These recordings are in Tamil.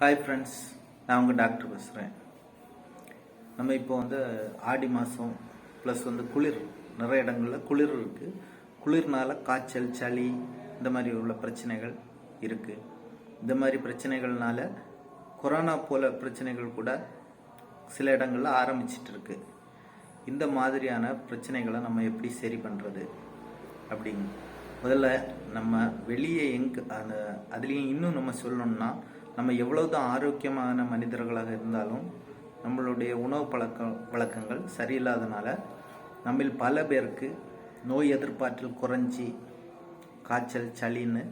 ஹாய் ஃப்ரெண்ட்ஸ் நான் உங்கள் டாக்டர் பேசுகிறேன் நம்ம இப்போ வந்து ஆடி மாதம் ப்ளஸ் வந்து குளிர். நிறைய இடங்களில் குளிர் இருக்குது குளிர்னால காய்ச்சல் சளி இந்த மாதிரி உள்ள பிரச்சனைகள் இருக்குது இந்த மாதிரி பிரச்சனைகள்னால கொரோனா போல பிரச்சனைகள் கூட சில இடங்களில் ஆரம்பிச்சிட்டு இருக்கு. இந்த மாதிரியான பிரச்சனைகளை நம்ம எப்படி சரி பண்ணுறது அப்படிங்க முதல்ல நம்ம வெளியே எங்கே அந்த அதுலேயும் இன்னும் நம்ம சொல்லணும்னா நம்ம எவ்வளவுதான் ஆரோக்கியமான மனிதர்களாக இருந்தாலும் நம்மளுடைய உணவு பழக்க வழக்கங்கள் சரியில்லாதனால நம்மில் பல பேருக்கு நோய் எதிர்ப்பாற்றல் குறைஞ்சி காய்ச்சல் சளின்னு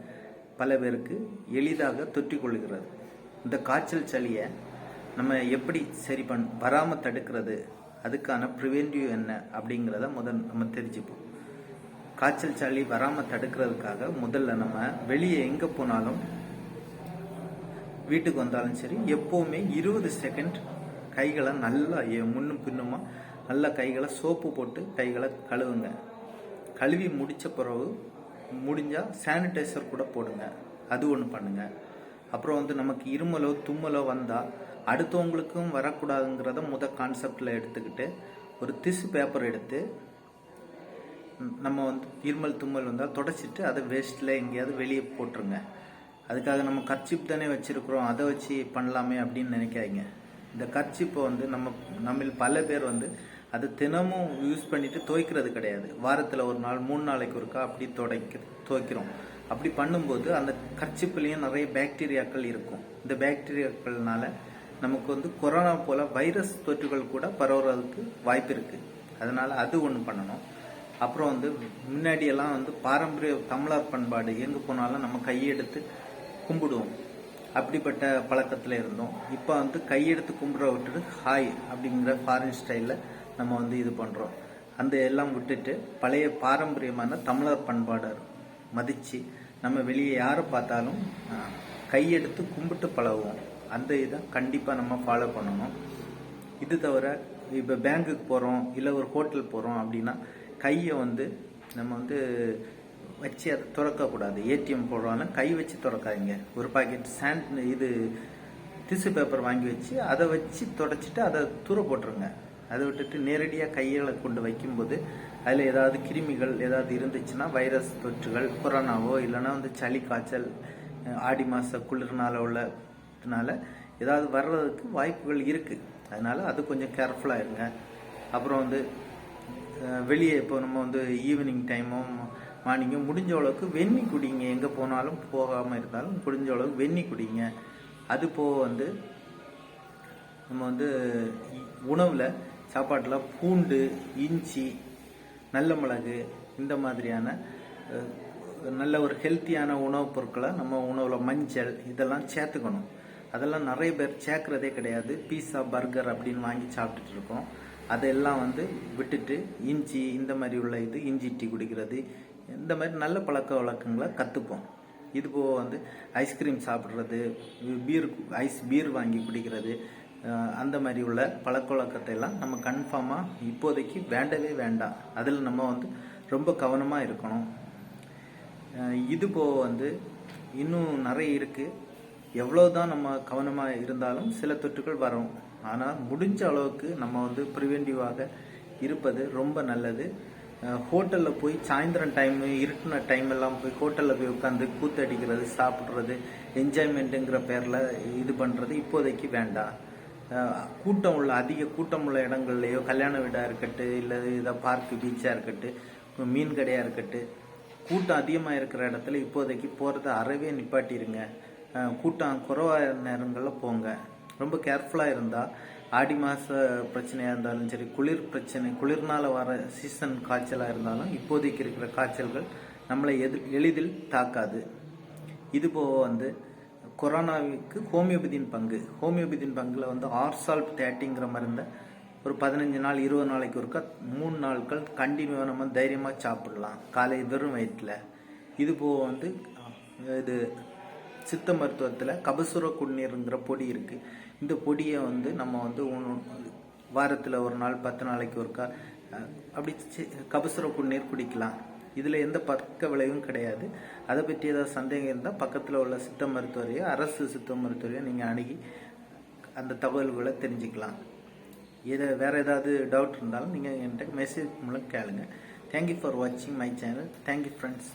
பல பேருக்கு எளிதாக தொற்றிக் கொள்கிறது. இந்த காய்ச்சல் சளியை நம்ம எப்படி சரி பண் வராமல் தடுக்கிறது? அதுக்கான ப்ரிவென்டிவ் என்ன அப்படிங்கிறத முதல் நம்ம தெரிஞ்சுப்போம். காய்ச்சல் சளி வராமல் தடுக்கிறதுக்காக முதல்ல நம்ம வெளியே எங்கே போனாலும் வீட்டுக்கு வந்தாலும் சரி எப்போவுமே இருபது செகண்ட் கைகளை நல்லா எ- முன்னும் பின்னுமா நல்லா கைகளை சோப்பு போட்டு கைகளை கழுவுங்க. கழுவி முடித்த பிறகு முடிஞ்சால் சானிடைசர் கூட போடுங்க. அது ஒன்று பண்ணுங்க. அப்புறம் வந்து நமக்கு இருமலோ தும்மலோ வந்தால் அடுத்தவங்களுக்கும் வரக்கூடாதுங்கிறத முத கான்செப்டில் எடுத்துக்கிட்டு ஒரு திசு பேப்பர் எடுத்து நம்ம வந்து இருமல் தும்மல் வந்தால் தொடச்சிட்டு அதை வேஸ்ட்டில் எங்கேயாவது வெளியே போட்டுருங்க. அதுக்காக நம்ம கர்ச்சிப் தானே வச்சுருக்குறோம். அதை வச்சு பண்ணலாமே அப்படின்னு நினைக்காதீங்க. இந்த கர்ச்சிப்பை வந்து நம்ம நம்மில் பல பேர் வந்து அது தினமும் யூஸ் பண்ணிட்டு துவைக்கிறது கிடையாது. வாரத்தில் ஒரு நாள் மூணு நாளைக்கு ஒருக்கா அப்படி துடைக்க துவைக்கிறோம். அப்படி பண்ணும்போது அந்த கர்ச்சிப்புலேயும் நிறைய பாக்டீரியாக்கள் இருக்கும். இந்த பாக்டீரியாக்கள்னால நமக்கு வந்து கொரோனா போல வைரஸ் தொற்றுகள் கூட பரவுறதுக்கு வாய்ப்பு இருக்கு. அதனால அது ஒன்று பண்ணணும். அப்புறம் வந்து முன்னாடியெல்லாம் வந்து பாரம்பரிய தமிழர் பண்பாடு எங்கே போனாலும் நம்ம கையெடுத்து கும்பிடுவோம். அப்படிப்பட்ட பழக்கத்தில் இருந்தோம். இப்போ வந்து கையெடுத்து கும்பிட விட்டுட்டு ஹாய் அப்படிங்கிற ஃபாரின் ஸ்டைலில் நம்ம வந்து இது பண்ணுறோம் அந்த எல்லாம் விட்டுட்டு பழைய பாரம்பரியமான தமிழர் பண்பாடு மதித்து நம்ம வெளியே யாரை பார்த்தாலும் கையெடுத்து கும்பிட்டு பழகுவோம். அந்த இதை கண்டிப்பாக நம்ம ஃபாலோ பண்ணணும். இது தவிர இப்போ பேங்க்குக்கு போகிறோம் இல்லை ஒரு ஹோட்டல் போகிறோம் அப்படின்னா கையை வந்து நம்ம வந்து வச்சு அதை திறக்கக்கூடாது. ஏடிஎம் போடுறாலும் கை வச்சு திறக்காதீங்க. ஒரு பாக்கெட் சாண்ட் இது டிஷ்யூ பேப்பர் வாங்கி வச்சு அதை வச்சு தொடச்சிட்டு அதை தூர போட்டுருங்க. அதை விட்டுட்டு நேரடியாக கைகளை கொண்டு வைக்கும்போது அதில் ஏதாவது கிருமிகள் ஏதாவது இருந்துச்சுன்னா வைரஸ் தொற்றுகள் கொரோனாவோ இல்லைன்னா வந்து சளி காய்ச்சல் ஆடி மாத குளிர்னால உள்ளதுனால ஏதாவது வர்றதுக்கு வாய்ப்புகள் இருக்குது அதனால் அது கொஞ்சம் கேர்ஃபுல்லாக இருங்க. அப்புறம் வந்து வெளியே இப்போ நம்ம வந்து ஈவினிங் டைமும் மார்னிங்கும் முடிஞ்ச அளவுக்கு வெந்நி குடிங்க. எங்கே போனாலும் போகாமல் இருந்தாலும் முடிஞ்ச அளவுக்கு வெந்நி குடிங்க. அது போக வந்து நம்ம வந்து உணவில் சாப்பாட்டில் பூண்டு இஞ்சி நல்ல மிளகு இந்த மாதிரியான நல்ல ஒரு ஹெல்த்தியான உணவுப் பொருட்களை நம்ம உணவில் மஞ்சள் இதெல்லாம் சேர்த்துக்கணும். அதெல்லாம் நிறைய பேர் சேர்க்கறதே கிடையாது. பீஸா பர்கர் அப்படின்னு வாங்கி சாப்பிட்டுட்டு இருக்கோம். அதெல்லாம் வந்து விட்டுட்டு இஞ்சி இந்த மாதிரி உள்ள இது இஞ்சி டீ குடிக்கிறது இந்த மாதிரி நல்ல பழக்க வழக்கங்களை கற்றுப்போம் இது போக வந்து ஐஸ்கிரீம் சாப்பிட்றது பீர் ஐஸ் பீர் வாங்கி குடிக்கிறது அந்த மாதிரி உள்ள பழக்க வழக்கத்தை எல்லாம் நம்ம கன்ஃபார்மாக இப்போதைக்கு வேண்டவே வேண்டாம். அதில் நம்ம வந்து ரொம்ப கவனமாக இருக்கணும். இதுபோக இது போக வந்து இன்னும் நிறைய இருக்குது எவ்வளோ தான் நம்ம கவனமாக இருந்தாலும் சில தொற்றுகள் வரும். ஆனால் முடிஞ்ச அளவுக்கு நம்ம வந்து ப்ரிவென்டிவாக இருப்பது ரொம்ப நல்லது. ஹோட்டலில் போய் சாயந்தரம் டைம் இருட்டின டைம் எல்லாம் போய் ஹோட்டலில் போய் உட்காந்து கூத்தடிக்கிறது சாப்பிட்றது என்ஜாய்மெண்ட்டுங்கிற பேரில் இது பண்ணுறது இப்போதைக்கு வேண்டாம். கூட்டம் உள்ள அதிக கூட்டம் உள்ள இடங்கள்லையோ கல்யாண வீடாக இருக்கட்டும் இல்லை இதை பார்க்கு பீச்சாக இருக்கட்டும் மீன் கடையாக இருக்கட்டும் கூட்டம் அதிகமாக இருக்கிற இடத்துல இப்போதைக்கு போகிறத அறவே நிப்பாட்டிருங்க. கூட்டம் குறைவாக நேரங்களில் போங்க. ரொம்ப கேர்ஃபுல்லாக இருந்தால் ஆடி மாத பிரச்சனையாக இருந்தாலும் சரி குளிர் பிரச்சனை குளிர்னால் வர சீசன் காய்ச்சலாக இருந்தாலும் இப்போதைக்கு இருக்கிற காய்ச்சல்கள் நம்மளை எது எளிதில் தாக்காது. இது போக வந்து கொரோனாவுக்கு ஹோமியோபதியின் பங்கு. ஹோமியோபதியின் பங்கில் வந்து ஆர்சால்ட் தேட்டிங்கிற மருந்தை ஒரு பதினஞ்சு நாள் இருபது நாளைக்கு ஒருக்கா மூணு நாட்கள் கண்டினியூவாக நம்ம தைரியமாக சாப்பிடலாம். காலை வெறும் வயிற்றில் இது போக வந்து இது சித்த மருத்துவத்தில் கபசுர குடிநீருங்கிற பொடி இருக்குது இந்த பொடியை வந்து நம்ம வந்து வாரத்தில் ஒரு நாள் பத்து நாளைக்கு ஒருக்கா அப்படி சி- கபசுர குடிநீர் குடிக்கலாம். இதில் எந்த பக்க விளைவும் கிடையாது. அதை பற்றி ஏதாவது சந்தேகம் இருந்தால் பக்கத்தில் உள்ள சித்த மருத்துவரையோ அரசு சித்த மருத்துவரையோ நீங்கள் அணுகி அந்த தகவல்களை தெரிஞ்சுக்கலாம். இதை வேறு ஏதாவது டவுட் இருந்தாலும் நீங்கள் என்கிட்ட மெசேஜ் மூலம் கேளுங்க. தேங்க்யூ ஃபார் வாட்சிங் my channel thank you friends